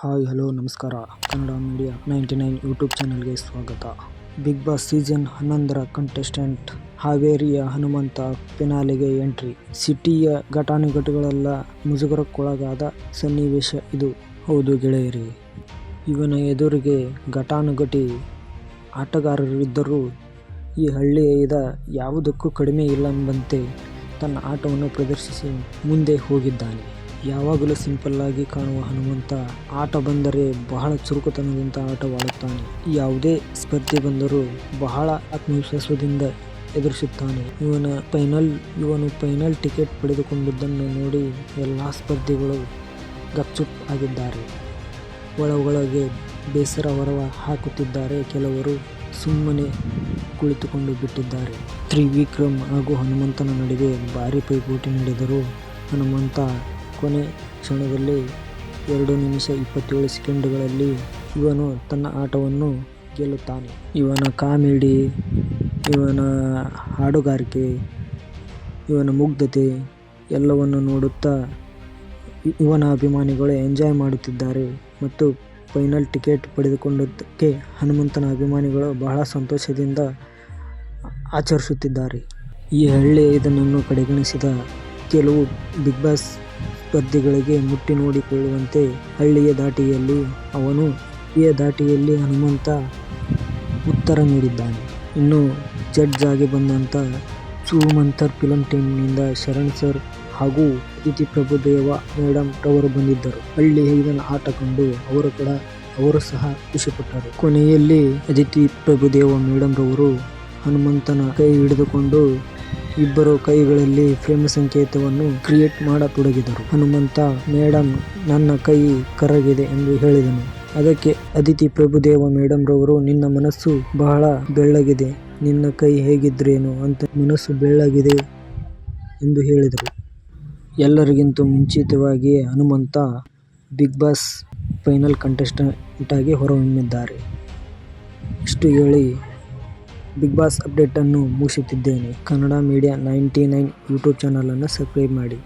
Hi, hello, ನಮಸ್ಕಾರ. Kannada media ninety nine YouTube ಚಾನಲ್ಗೆ ಸ್ವಾಗತ. ಬಿಗ್ ಬಾಸ್ ಸೀಸನ್ ಹನ್ನೊಂದರ ಕಂಟೆಸ್ಟೆಂಟ್ ಹಾವೇರಿಯ ಹನುಮಂತ ಫಿನಾಲೆಗೆ ಎಂಟ್ರಿ. ಸಿಟಿಯ ಘಟಾನುಘಟಿಗಳೆಲ್ಲ ಮುಜುಗರಕ್ಕೊಳಗಾದ ಸನ್ನಿವೇಶ ಇದು. ಹೌದು ಗೆಳೆಯರಿ, ಇವನ ಎದುರಿಗೆ ಘಟಾನುಘಟಿ ಆಟಗಾರರಿದ್ದರೂ ಈ ಹಳ್ಳಿಯ ಯಾವುದಕ್ಕೂ ಕಡಿಮೆ ಇಲ್ಲ ಎಂಬಂತೆ ತನ್ನ ಆಟವನ್ನು ಪ್ರದರ್ಶಿಸಿ ಮುಂದೆ ಹೋಗಿದ್ದಾನೆ. ಯಾವಾಗಲೂ ಸಿಂಪಲ್ಲಾಗಿ ಕಾಣುವ ಹನುಮಂತ. ಆಟ ಬಂದರೆ ಬಹಳ ಚುರುಕುತನದಿಂದ ಆಟವಾಡುತ್ತಾನೆ. ಯಾವುದೇ ಸ್ಪರ್ಧೆ ಬಂದರೂ ಬಹಳ ಆತ್ಮವಿಶ್ವಾಸದಿಂದ ಎದುರಿಸುತ್ತಾನೆ. ಇವನ ಫೈನಲ್, ಇವನು ಫೈನಲ್ ಟಿಕೆಟ್ ಪಡೆದುಕೊಂಡಿದ್ದನ್ನು ನೋಡಿ ಎಲ್ಲ ಸ್ಪರ್ಧಿಗಳು ಗಪ್ಚುಪ್ ಆಗಿದ್ದಾರೆ. ಒಳ ಒಳಗೆ ಬೇಸರ ಹೊರವ ಹಾಕುತ್ತಿದ್ದಾರೆ ಕೆಲವರು ಸುಮ್ಮನೆ ಕುಳಿತುಕೊಂಡು ಬಿಟ್ಟಿದ್ದಾರೆ. ತ್ರಿವಿಕ್ರಮ್ ಹಾಗೂ ಹನುಮಂತನ ನಡುವೆ ಭಾರಿ ಪೈಪೋಟಿ ನಡೆದರೂ ಹನುಮಂತ ಕೊನೆ ಕ್ಷಣದಲ್ಲಿ ಎರಡು ನಿಮಿಷ ಇಪ್ಪತ್ತೇಳು ಸೆಕೆಂಡುಗಳಲ್ಲಿ ಇವನು ತನ್ನ ಆಟವನ್ನು ಗೆಲ್ಲುತ್ತಾನೆ. ಇವನ ಕಾಮಿಡಿ, ಇವನ ಹಾಡುಗಾರಿಕೆ, ಇವನ ಮುಗ್ಧತೆ ಎಲ್ಲವನ್ನು ನೋಡುತ್ತಾ ಇವನ ಅಭಿಮಾನಿಗಳು ಎಂಜಾಯ್ ಮಾಡುತ್ತಿದ್ದಾರೆ ಮತ್ತು ಫೈನಲ್ ಟಿಕೆಟ್ ಪಡೆದುಕೊಂಡಿದ್ದಕ್ಕೆ ಹನುಮಂತನ ಅಭಿಮಾನಿಗಳು ಬಹಳ ಸಂತೋಷದಿಂದ ಆಚರಿಸುತ್ತಿದ್ದಾರೆ. ಈ ಹಳ್ಳಿಯ ಇದನ್ನು ಕಡೆಗಣಿಸಿದ ಕೆಲವು ಬಿಗ್ ಬಾಸ್ ಸ್ಪರ್ಧಿಗಳಿಗೆ ಮುಟ್ಟಿ ನೋಡಿಕೊಳ್ಳುವಂತೆ ಹಳ್ಳಿಯ ದಾಟಿಯಲ್ಲಿ ಅವನು ಈ ದಾಟಿಯಲ್ಲಿ ಹನುಮಂತ ಉತ್ತರ ನೀಡಿದ್ದಾನೆ. ಇನ್ನು ಜಡ್ಜ್ ಆಗಿ ಬಂದಂಥ ಸುಮಂತರ್ ಫಿಲಂ ಟೀಮ್ನಿಂದ ಶರಣ್ ಸರ್ ಹಾಗೂ ಅದಿತಿ ಪ್ರಭುದೇವ ಮೇಡಮ್ ರವರು ಬಂದಿದ್ದರು. ಹಳ್ಳಿ ಇದನ್ನು ಆಟ ಕಂಡು ಅವರು ಕೂಡ, ಅವರು ಸಹ ಖುಷಿಪಟ್ಟರು ಕೊನೆಯಲ್ಲಿ ಅದಿತಿ ಪ್ರಭುದೇವ ಮೇಡಮ್ ರವರು ಹನುಮಂತನ ಕೈ ಹಿಡಿದುಕೊಂಡು ಇಬ್ಬರು ಕೈಗಳಲ್ಲಿ ಪ್ರೇಮ ಸಂಕೇತವನ್ನು ಕ್ರಿಯೇಟ್ ಮಾಡತೊಡಗಿದರು. ಹನುಮಂತ ಮೇಡಮ್ ನನ್ನ ಕೈ ಕರಗಿದೆ ಎಂದು ಹೇಳಿದನು. ಅದಕ್ಕೆ ಅದಿತಿ ಪ್ರಭುದೇವ ಮೇಡಮ್ ರವರು, ನಿನ್ನ ಮನಸ್ಸು ಬಹಳ ಬೆಳ್ಳಗಿದೆ. ನಿನ್ನ ಕೈ ಹೇಗಿದ್ರೇನು ಅಂತ ಮನಸ್ಸು ಬೆಳ್ಳಗಿದೆ ಎಂದು ಹೇಳಿದರು. ಎಲ್ಲರಿಗಿಂತ ಮುಂಚಿತವಾಗಿ Hanumantha big boss final contestant ಆಗಿ ಹೊರಹೊಮ್ಮಿದ್ದಾರೆ. ಇಷ್ಟು ಹೇಳಿ ಬಿಗ್ ಬಾಸ್ ಅಪ್ಡೇಟನ್ನು ಮುಗಿಸುತ್ತಿದ್ದೇನೆ. Kannada media ninety nine YouTube ಚಾನಲನ್ನು ಸಬ್ಸ್ಕ್ರೈಬ್ ಮಾಡಿ.